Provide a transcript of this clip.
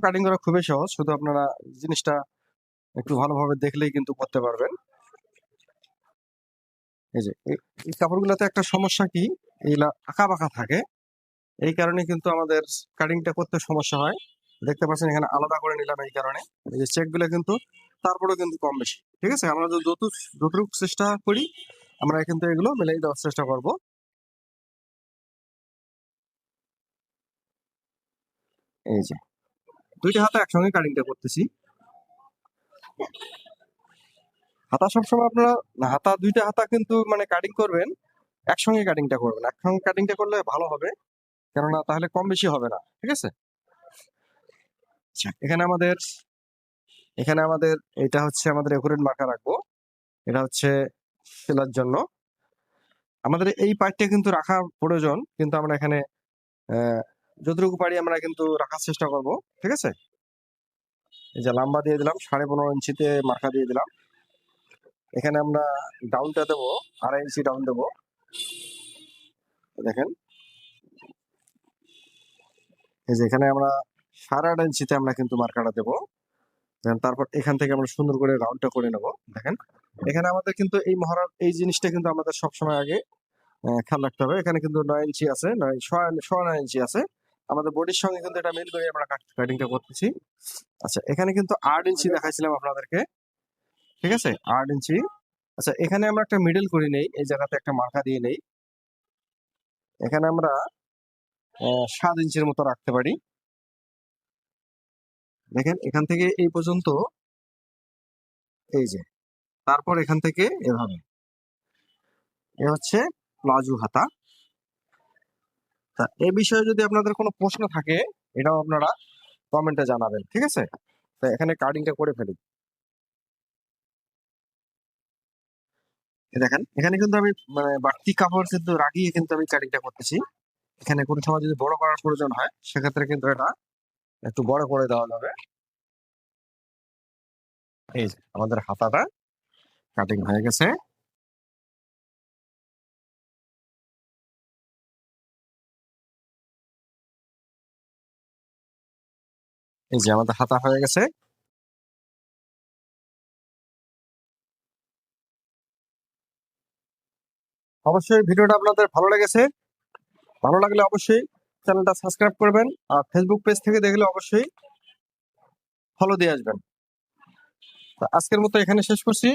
Cutting করা খুবই সহজ। শুধু আপনারা জিনিসটা একটু ভালোভাবে দেখলেই কিন্তু করতে পারবেন। এই যে, এই- কাপড়গুলোতে একটা সমস্যা কি? এইগুলা আঁকা বাঁকা থাকে। এই কারণে কিন্তু আমাদের কাটিংটা করতে সমস্যা হয়। দেখতে পাচ্ছেন এখানে আলাদা করে নিলাম এই কারণে। এই যে চেকগুলো কিন্তু তারপরেও কিন্তু কম বেশি। ঠিক আছে? আমরা যত যতটুকু চেষ্টা করি, আমরা কিন্তু এগুলো মিলাই দেওয়ার চেষ্টা করব। এই যে। দুইটা হাতে একসঙ্গে কাটিংটা করতেছি। হাতা সবসময় আপনারা হাতা, দুইটা হাতা কিন্তু মানে কাটিং করবেন, একসঙ্গে কাটিংটা করবেন। একসঙ্গে কাটিংটা করলে ভালো হবে, কেননা তাহলে কম বেশি হবে না, ঠিক আছে? আচ্ছা এখানে আমাদের এখানে আমাদের, এটা হচ্ছে আমাদের একুরেট মার্কা রাখব। এটা হচ্ছে সেলার জন্য। আমাদের এই পার্টটা কিন্তু রাখা প্রয়োজন, কিন্তু আমরা এখানে যতটুকু পারি আমরা কিন্তু রাখার চেষ্টা করব, ঠিক আছে? এই যে লম্বা দিয়ে দিলাম, সাড়ে পনেরো ইঞ্চিতে মার্কা দিয়ে দিলাম। এখানে আমরা ডাউনটা দেবো, আড়াই ইঞ্চি ডাউন দেবো। দেখেন। এই যে এখানে আমরা সাড়ে আট ইঞ্চিতে আমরা কিন্তু মার্কাটা দেবো। তারপর এখান থেকে আমরা সুন্দর করে রাউন্ডটা করে নেব, দেখেন। এখানে আমাদের কিন্তু এই মহড়া এই জিনিসটা কিন্তু আমাদের সবসময় আগে খেয়াল রাখতে হবে। এখানে কিন্তু নয় ইঞ্চি আছে, নয় সোয়া নয় ইঞ্চি আছে। আমাদের বডির সঙ্গে কিন্তু এটা মিল করে আমরা কাটিংটা করতেছি। আচ্ছা এখানে কিন্তু আট ইঞ্চি দেখাইছিলাম আপনাদেরকে। ঠিক আছে? আট ইঞ্চি আচ্ছা এখানে আমরা একটা মিডল করে নেই এই জায়গাতে একটা মার্কা দিয়ে নেই। এখানে আমরা সাত ইঞ্চির মতো রাখতে পারি। দেখেন এখান থেকে এই পর্যন্ত এই যে তারপর এখান থেকে এভাবে। এ হচ্ছে প্লাজো হাতা। তা এ বিষয়ে যদি আপনাদের কোনো প্রশ্ন থাকে, এটাও আপনারা কমেন্টে জানাবেন, ঠিক আছে? তো এখানে কাটিংটা করে ফেলি। দেখেন, এখানে কিন্তু আমি মানে বাড়তি কাপড় কিন্তু রাখিয়ে কিন্তু আমি কাটিংটা করতেছি। এখানে কোনো সময় যদি বড় করার প্রয়োজন হয়, সেক্ষেত্রে কিন্তু এটা একটু বড় করে দেওয়া যাবে। এই যে, আমাদের হাতাটা কাটিং হয়ে গেছে। এই যে আমাদের হাতা হয়ে গেছে। অবশ্যই ভিডিওটা আপনাদের ভালো লেগেছে। ভালো লাগলে অবশ্যই চ্যানেলটা সাবস্ক্রাইব করবেন আর ফেসবুক পেজ থেকে দেখলে অবশ্যই ফলো দিয়ে আসবেন। আজকের মতো এখানে শেষ করছি।